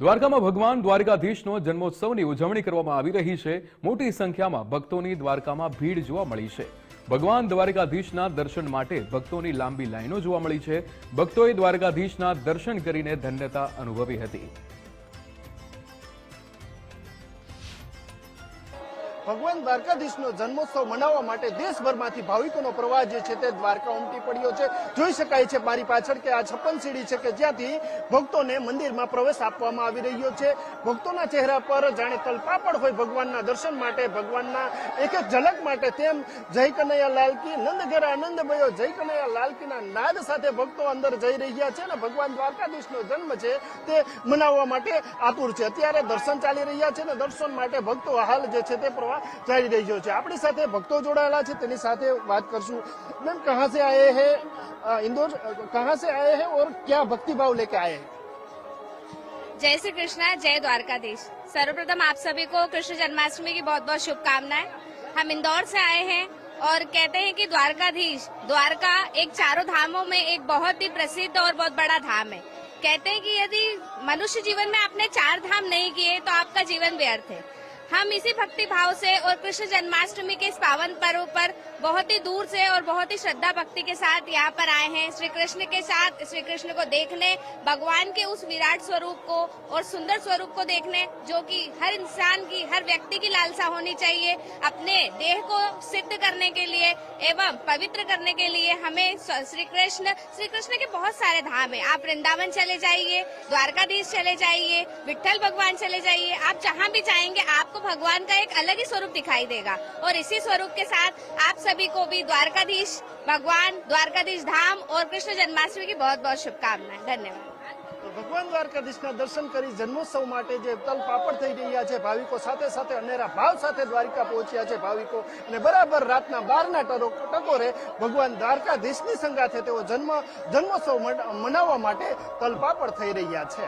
દ્વારકામાં ભગવાન દ્વારકાધીશનો જન્મોત્સવની ઉજવણી કરવામાં આવી રહી છે. મોટી સંખ્યામાં ભક્તોની દ્વારકામાં ભીડ જોવા મળી છે. ભગવાન દ્વારકાધીશના દર્શન માટે ભક્તોની લાંબી લાઈનો જોવા મળી છે. ભક્તોએ દ્વારકાધીશના દર્શન કરીને ધન્યતા અનુભવી હતી. ભગવાન દ્વારકાધીશનો જન્મોત્સવ મનાવવા માટે દેશભરમાંથી ભાવિકોનો પ્રવાહ જે છે તે દ્વારકા ઉમટી પડ્યો છે. જોઈ શકાય છે મારી પાછળ કે આ છપ્પન સીડી છે કે જ્યાંથી ભક્તોને મંદિરમાં પ્રવેશ આપવામાં આવી રહ્યો છે. ભક્તોના ચહેરા પર જાણે તલપાપડ હોય ભગવાનના દર્શન માટે, ભગવાનના એક એક ઝલક માટે તેમ જય કનૈયા લાલકી નંદ ઘેર આનંદ ભયો, જય કનૈયા લાલકીના નાદ સાથે ભક્તો અંદર જઈ રહ્યા છે અને ભગવાન દ્વારકાધીશનો જન્મ છે તે મનાવવા માટે આતુર છે. અત્યારે દર્શન ચાલી રહ્યા છે ને દર્શન માટે ભક્તો હાલ જે છે તે પ્રવાહ ચાલી રહ્યો છે આપણી સાથે ભક્તો જોડાયેલા છે તેની સાથે વાત કરશું મેમ કહા से आए हैं अ, इंदौर अ, कहाँ से आए हैं और क्या भक्ति भाव लेके आए हैं जय श्री कृष्णा जय द्वारकाधीश सर्वप्रथम आप सभी को कृष्ण जन्माष्टमी की बहुत बहुत शुभकामनाएं हम इंदौर से आए हैं और कहते हैं कि द्वारकाधीश द्वारका एक चारों धामों में एक बहुत ही प्रसिद्ध और बहुत बड़ा धाम है कहते हैं कि यदि मनुष्य जीवन में आपने चार धाम नहीं किए तो आपका जीवन व्यर्थ है हम इसी भक्ति भाव से और कृष्ण जन्माष्टमी के इस पावन पर्व पर बहुत ही दूर से और बहुत ही श्रद्धा भक्ति के साथ यहाँ पर आए हैं। श्री कृष्ण के साथ, श्री कृष्ण को देखने, भगवान के उस विराट स्वरूप को और सुंदर स्वरूप को देखने, जो कि हर इंसान की, हर व्यक्ति की लालसा होनी चाहिए, अपने देह को सिद्ध करने के लिए एवं पवित्र करने के लिए हमें श्री कृष्ण श्री कृष्ण के बहुत सारे धाम है। आप वृंदावन चले जाइए, द्वारकाधीश चले जाइए विठल भगवान चले जाइए, आप जहाँ भी जाएँगे, आपको भगवान का एक अलग ही स्वरूप दिखाई देगा और इसी स्वरूप के साथ आप सभी को भी द्वारकाधीश भगवान द्वारकाधीश धाम और कृष्ण जन्माष्टमी की बहुत बहुत शुभकामनाएं धन्यवाद તો ભગવાન દ્વારકાધીશના દર્શન કરી જન્મોત્સવ માટે જે તલપાપડ થઈ રહ્યા છે ભાવિકો સાથે સાથે અનેરા ભાવ સાથે દ્વારિકા પહોંચ્યા છે ભાવિકો અને બરાબર રાતના બારના ટરો- ટકોરે ભગવાન દ્વારકાધીશની સંગાથે તેઓ જન્મ જન્મોત્સવ મન- મનાવવા માટે તલપાપડ થઈ રહ્યા છે